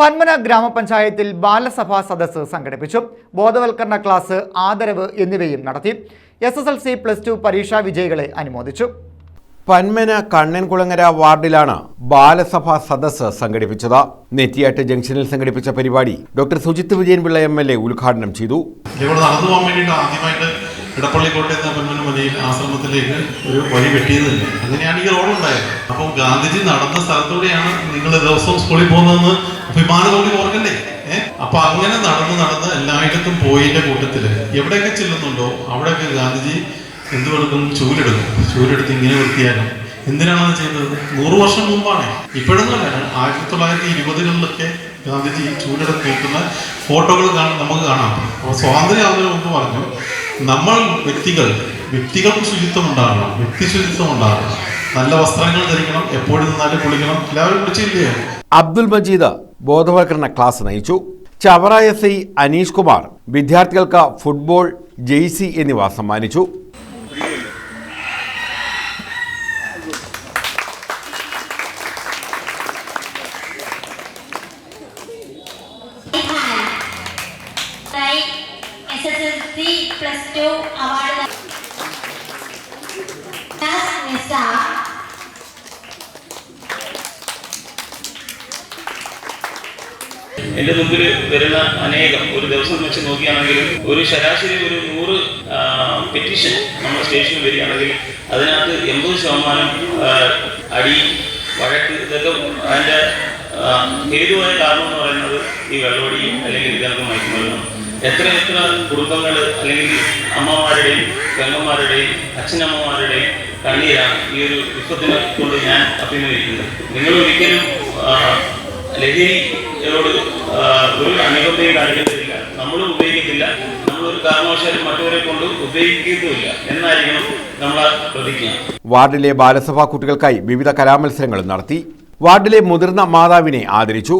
പന്മന ഗ്രാമപഞ്ചായത്തിൽ ബാലസഭാ സദസ്സ് സംഘടിപ്പിച്ചു. ബോധവൽക്കരണ ക്ലാസ് ആദരവ് എന്നിവയും നടത്തി. S S L C plus two പരീക്ഷാ വിജയികളെ അനുമോദിച്ചു. പന്മന കണ്ണൻകുളങ്ങര വാർഡിലാണ് ബാലസഭാ സദസ്സ് സംഘടിപ്പിച്ചത്. നെറ്റിയാട്ട് ജംഗ്ഷനിൽ സംഘടിപ്പിച്ച പരിപാടി doctor Sujith Vijayanpillai M L A ഉദ്ഘാടനം ചെയ്തു. ഇവിടെ നടന്നു പോകാൻ വേണ്ടിയിട്ട് ആദ്യമായിട്ട് ഇടപ്പള്ളി കോട്ടയത്ത് പൊന്മന മലയിൽ ആശ്രമത്തിലേക്ക് ഒരു വഴി വെട്ടിയത് തന്നെ അങ്ങനെയാണ് ഈ റോഡ് ഉണ്ടായത് ഗാന്ധിജി നടന്ന സ്ഥലത്തൂടെയാണ് നിങ്ങൾ ദിവസവും സ്കൂളിൽ പോകുന്നതെന്ന് അഭിമാനത്തോടെ ഓർക്കണ്ടേ? ഏഹ് അപ്പൊ അങ്ങനെ നടന്ന് നടന്ന് എല്ലായിടത്തും പോയിന്റെ കൂട്ടത്തിൽ എവിടെയൊക്കെ ചെല്ലുന്നുണ്ടോ അവിടെയൊക്കെ ഗാന്ധിജി എന്തുവെടുക്കും ചൂലെടുക്കും. ചൂലെടുത്ത് ഇങ്ങനെ വൃത്തിയാക്കും. എന്തിനാണ് ചെയ്തത് നൂറ് വർഷം മുമ്പാണ്. ഇപ്പോഴൊന്നുമല്ല ആയിരത്തി തൊള്ളായിരത്തി ഇരുപതുകളിലൊക്കെ ഗാന്ധിജി ചൂലെടുത്ത് നിൽക്കുന്ന ഫോട്ടോകൾ നമുക്ക് കാണാം. അപ്പോൾ അവർ മുമ്പ് പറഞ്ഞു നമ്മൾ വ്യക്തികൾ വ്യക്തികൾക്ക് ശുചിത്വം ഉണ്ടാകണം വ്യക്തി ശുചിത്വം ഉണ്ടാകണം നല്ല വസ്ത്രങ്ങൾ ധരിക്കണം എപ്പോഴും നിന്നാലും കുളിക്കണം എല്ലാവരും കുളിച്ചില്ലേ അബ്ദുൽ മജീദ് ബോധവൽക്കരണ ക്ലാസ് നയിച്ചു. ചവറ എസ് ഐ അനീഷ് കുമാർ വിദ്യാർത്ഥികൾക്ക് ഫുട്ബോൾ ജെയ്സി എന്നിവ സമ്മാനിച്ചു S S L C plus two award എന്റെ മുമ്പിൽ വരുന്ന അനേകം ഒരു ദിവസം വെച്ച് നോക്കുകയാണെങ്കിൽ ഒരു ശരാശരി ഒരു നൂറ് പെറ്റീഷൻ നമ്മുടെ സ്റ്റേഷനിൽ വരികയാണെങ്കിൽ അതിനകത്ത് എൺപത് ശതമാനം അടി വഴക്ക് ഇതൊക്കെ അതിന്റെ ഹേതുവായ കാരണം എന്ന് പറയുന്നത് ഈ വെള്ളവടിയും അല്ലെങ്കിൽ ഇതൊക്കെ മയക്കുമരുന്നാണ് എത്ര എത്ര കുടുംബങ്ങൾ അല്ലെങ്കിൽ അമ്മമാരുടെയും പെങ്ങന്മാരുടെയും അച്ഛനമ്മമാരുടെയും കണ്ണീരാണ് ഈ ഒരു വിശ്വത്തിനെ കൊണ്ട് ഞാൻ അഭിനയിക്കുന്നത് നിങ്ങൾ ഒരിക്കലും ലഹരിയോട് ഒരു അനുഭവത്തെയും കാണിക്കത്തില്ല നമ്മളും ഉപയോഗിക്കത്തില്ല. നമ്മളൊരു കാരണവശാലും മറ്റവരെ കൊണ്ട് ഉപയോഗിക്കുകയുമില്ല എന്നായിരിക്കണം നമ്മൾ പ്രതിജ്ഞ. വാർഡിലെ ബാലസഭാ കുട്ടികൾക്കായി വിവിധ കലാമത്സരങ്ങളും നടത്തി. വാർഡിലെ മുതിർന്ന മാതാവിനെ ആദരിച്ചു.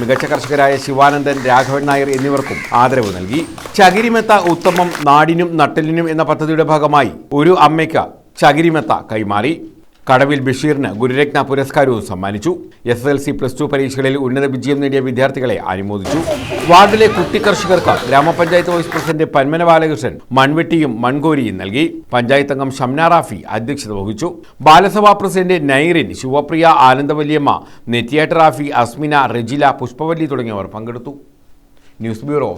മികച്ച കർഷകരായ ശിവാനന്ദൻ രാഘവൻ നായർ എന്നിവർക്കും ആദരവ് നൽകി. ചകിരിമെത്ത ഉത്തമം നാടിനും നട്ടലിനും എന്ന പദ്ധതിയുടെ ഭാഗമായി ഒരു അമ്മയ്ക്ക് ചകിരിമെത്ത കൈമാറി. കടവിൽ ബഷീറിന് ഗുരുരത്ന പുരസ്കാരവും സമ്മാനിച്ചു. S S L C plus two പരീക്ഷകളിൽ ഉന്നത വിജയം നേടിയ വിദ്യാർത്ഥികളെ അനുമോദിച്ചു. വാർഡിലെ കുട്ടി കർഷകർക്ക് ഗ്രാമപഞ്ചായത്ത് വൈസ് പ്രസിഡന്റ് പന്മന ബാലകൃഷ്ണൻ മൺവെട്ടിയും മൺകോരിയും നൽകി. പഞ്ചായത്ത് അംഗം ഷംന റാഫി അധ്യക്ഷത വഹിച്ചു. ബാലസഭാ പ്രസിഡന്റ് നൈറിൻ ശിവപ്രിയ ആനന്ദവല്യമ്മ നെറ്റിയാട്ട് റാഫി അസ്മിന റെജില പുഷ്പവല്ലി തുടങ്ങിയവർ പങ്കെടുത്തു. News bureau